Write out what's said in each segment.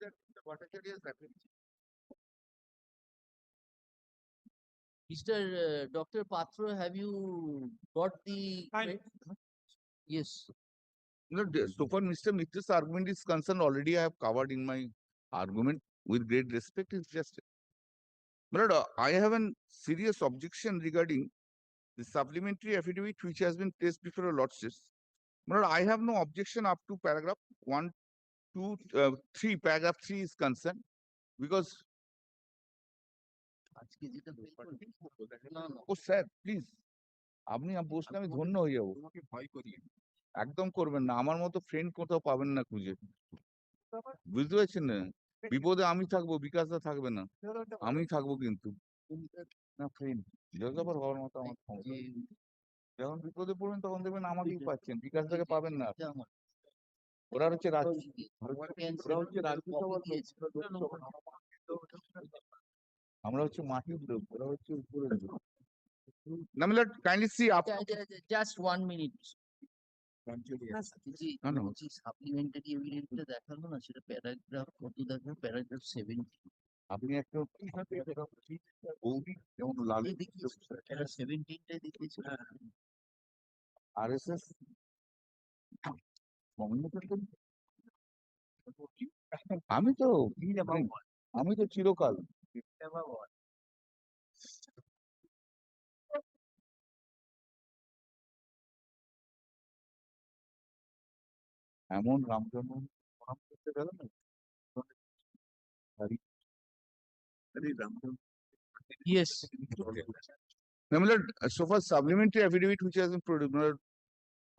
that Mr. Bhattacharya's reference. Mr. uh, Dr. Patra, have you got the? Fine. Yes, No, the- so far Mr. Mitra's argument is concerned, already I have covered in my argument with great respect, it's just. My lord, uh, I have a serious objection regarding the supplementary affidavit which has been placed before your lordships. My lord, I have no objection up to paragraph one, two, uh, three, paragraph three is concerned. Because, ও sir please, আপনি বসলে আমি ধন্য হয়ে যাব। ভয় একদম করবেন না আমার মতো ফ্রেন্ড কোথাও পাবেন না খুঁজে। বুঝতে পারছেন না? বিপদে আমি থাকব বিকাশদা থাকবে না। আমি থাকব কিন্তু। না ফ্রেন্ড যতবার হওয়ার মতো আমার যখন বিপদে পড়বেন তখন দেখবেন আমাকেই পাচ্ছেন বিকাশদাকে পাবেন না। ওরা হচ্ছে রাজ forty and ওরা হচ্ছে 70 রাজ্যসভার লোক, দিয়েছে। ওরা লোকসভার আমরা হচ্ছে মাটির লোক ওরা হচ্ছে উপরের লোক kindly see up one minute. যে না, দেখাল সেটা প্যারাগ্রাফ কত দেখাল? প্যারাগ্রাফ সেভেন্টি আপনি একটা যেমন লাল সেভেন্টিনটাই দেখিয়েছিল আর এস এস আমি তো আমি তো চিরকাল এমন রামজন্ম প্রণাম করতে গেল না আরে- আরে রামজন্ম Yes. Now, my lord, uh, so far supplementary affidavit which has been produced, my lord,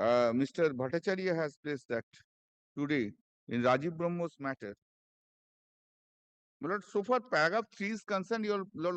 uh, Mr. Bhattacharya has placed that today in Rajiv Brahmo's matter. Lord, so far paragraph three is concerned, your, your